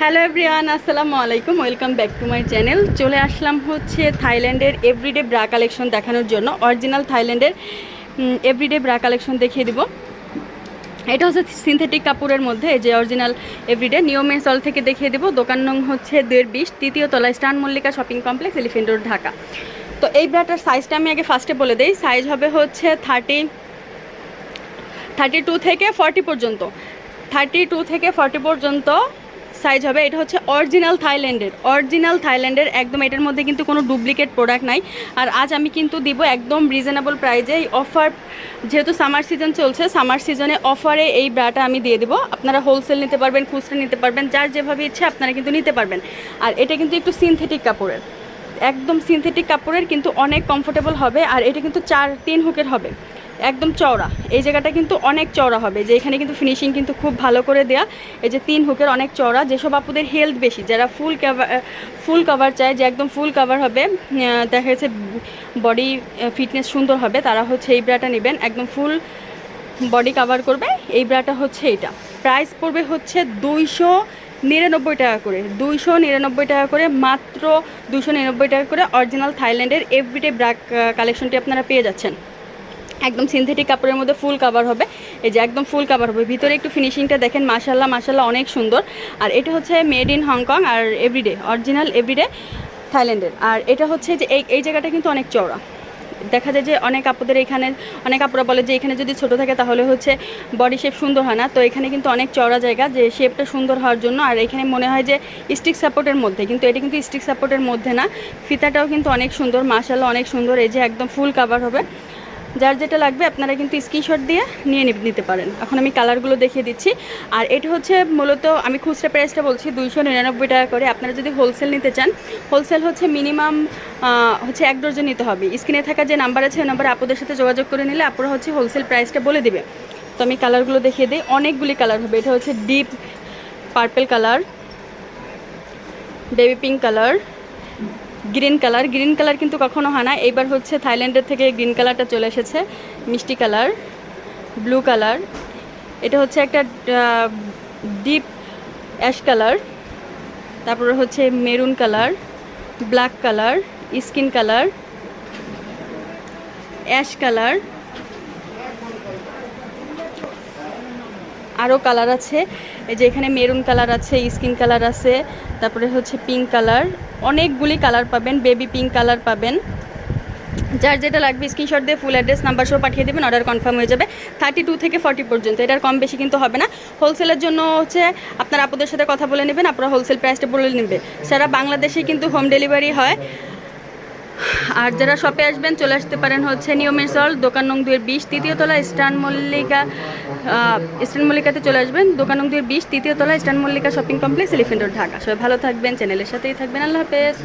Hello everyone আসসালামু আলাইকুম welcome back to my channel চলে আসলাম হচ্ছে থাইল্যান্ডের এভরিডে ব্রা কালেকশন দেখানোর জন্য। অরিজিনাল থাইল্যান্ডের এভরিডে ব্রা কালেকশন দেখিয়ে দিব। এটা হচ্ছে সিনথেটিক কাপড়ের মধ্যে যে অরিজিনাল এভরিডে নিয়মের সল থেকে দেখিয়ে দেবো। দোকান নং হচ্ছে দেড় বিশ, তৃতীয় তলায় স্টান Mallika shopping complex elephant road Dhaka. তো এই ব্রাটার সাইজটা আমি আগে ফার্স্টে বলে দিই। সাইজ হবে হচ্ছে থার্টি থার্টি টু থেকে ফর্টি পর্যন্ত। থার্টি টু থেকে ফর্টি পর্যন্ত সাইজ হবে, এটা হচ্ছে অরিজিনাল থাইল্যান্ডের অরিজিনাল থাইল্যান্ডের একদম এটার মধ্যে কিন্তু কোনো ডুপ্লিকেট প্রোডাক্ট নাই। আর আজ আমি কিন্তু দিব একদম রিজনেবল প্রাইজে এই অফার যেহেতু সামার সিজন চলছে সামার সিজনে অফারে এই ব্রাটা আমি দিয়ে দিব। আপনারা হোলসেল নিতে পারবেন, খুচরা নিতে পারবেন, যার যেভাবে ইচ্ছে আপনারা কিন্তু নিতে পারবেন। আর এটা কিন্তু একটু সিনথেটিক কাপড়ের, একদম সিনথেটিক কাপড়ের কিন্তু অনেক কমফোর্টেবল হবে, আর এটা কিন্তু চার, তিন হুকের হবে। একদম চওড়া। এই জায়গাটা কিন্তু অনেক চওড়া হবে। যে এখানে কিন্তু ফিনিশিং কিন্তু খুব ভালো করে দেয়া। এই যে তিন হুকের অনেক চওড়া। যেসব আপুদের হেলথ বেশি, যারা ফুল কভার ফুল কভার চায়, যে একদম ফুল কভার হবে দেখা যাচ্ছে বডি ফিটনেস সুন্দর হবে, তারা হচ্ছে এই ব্রাটা নেবেন। একদম ফুল বডি কভার করবে। এই ব্রাটা হচ্ছে এইটা। প্রাইস পড়বে হচ্ছে দুইশো নিরানব্বই টাকা করে। দুইশো নিরানব্বই টাকা করে, মাত্র দুশো নিরানব্বই টাকা করে অরিজিনাল থাইল্যান্ডের এভরিডে ব্র্যাক কালেকশনটি আপনারা পেয়ে যাচ্ছেন। একদম সিনথেটিক কাপড়ের মধ্যে ফুল কাভার হবে। এই যে একদম ফুল কাভার হবে। ভিতরে একটু ফিনিশিংটা দেখেন মাশাল্লাহ মাশাল্লাহ অনেক সুন্দর। আর এটা হচ্ছে মেড ইন হংকং আর এভরিডে অরিজিনাল এভরিডে থাইল্যান্ডের আর এটা হচ্ছে যে এই এই জায়গাটা কিন্তু অনেক চওড়া। দেখা যায় যে অনেক আপুদের এখানে, অনেক আপুরা বলে যে এখানে যদি ছোট থাকে তাহলে হচ্ছে বডি শেপ সুন্দর হয় না। তো এখানে কিন্তু অনেক চওড়া জায়গা যে শেপটা সুন্দর হওয়ার জন্য। আর এখানে মনে হয় যে স্টিক সাপোর্টের মধ্যে। কিন্তু এটা কিন্তু স্টিক সাপোর্টের মধ্যে না। ফিতাটাও কিন্তু অনেক সুন্দর মাশাল্লাহ অনেক সুন্দর। এই যে একদম ফুল কাভার হবে। যার যেটা লাগবে আপনারা কিন্তু স্ক্রিনশট দিয়ে নিয়ে নিতে পারেন। এখন আমি কালারগুলো দেখিয়ে দিচ্ছি। আর এটা হচ্ছে মূলত আমি খুচরা প্রাইসটা বলছি দুইশো নিরানব্বই টাকা করে। আপনারা যদি হোলসেল নিতে চান হোলসেল হচ্ছে মিনিমাম হচ্ছে এক ডজন নিতে হবে। স্ক্রিনে থাকা যে নাম্বার আছে, ওই নাম্বারে আপুদের সাথে যোগাযোগ করে নিলে আপুরা হচ্ছে হোলসেল প্রাইসটা বলে দিবে। তো আমি কালারগুলো দেখিয়ে দিই। অনেকগুলি কালার হবে। এটা হচ্ছে deep purple colour baby pink colour green colour. Green colour কিন্তু কখনো হয় না। এইবার হচ্ছে থাইল্যান্ডের থেকে গ্রিন কালারটা চলে এসেছে। মিষ্টি কালার, ব্লু কালার। এটা হচ্ছে একটা ডিপ অ্যাশ কালার। তারপরে হচ্ছে maroon colour, black colour, skin colour, ash colour. আরও কালার আছে। এই যে এখানে মেরুন কালার আছে স্কিন কালার আছে, তারপরে হচ্ছে পিঙ্ক কালার অনেকগুলি কালার পাবেন বেবি পিঙ্ক কালার পাবেন। যার যেটা লাগবে স্ক্রিনশট দিয়ে ফুল অ্যাড্রেস নাম্বার সহ পাঠিয়ে দেবেন অর্ডার কনফার্ম হয়ে যাবে। থার্টি টু থেকে ফর্টি পর্যন্ত, এটার কম বেশি কিন্তু হবে না। হোলসেলের জন্য হচ্ছে আপনার আপনাদের সাথে কথা বলে নেবেন, আপনারা হোলসেল প্রাইসটা বলে নেবে। সারা বাংলাদেশে কিন্তু হোম ডেলিভারি হয়। আর যারা শপে আসবেন, চলে আসতে পারেন হচ্ছে নিয়মের সল দোকান নং দুয়ের বিশ, তৃতীয় তলা স্টান মল্লিকা স্টান মল্লিকাতে চলে আসবেন। দোকান নং দুয়ের বিশ, তৃতীয় তলা স্টান Mallika shopping complex, elephant road, Dhaka. সবাই ভালো থাকবেন, চ্যানেলের সাথেই থাকবেন। আল্লাহ হাফেজ।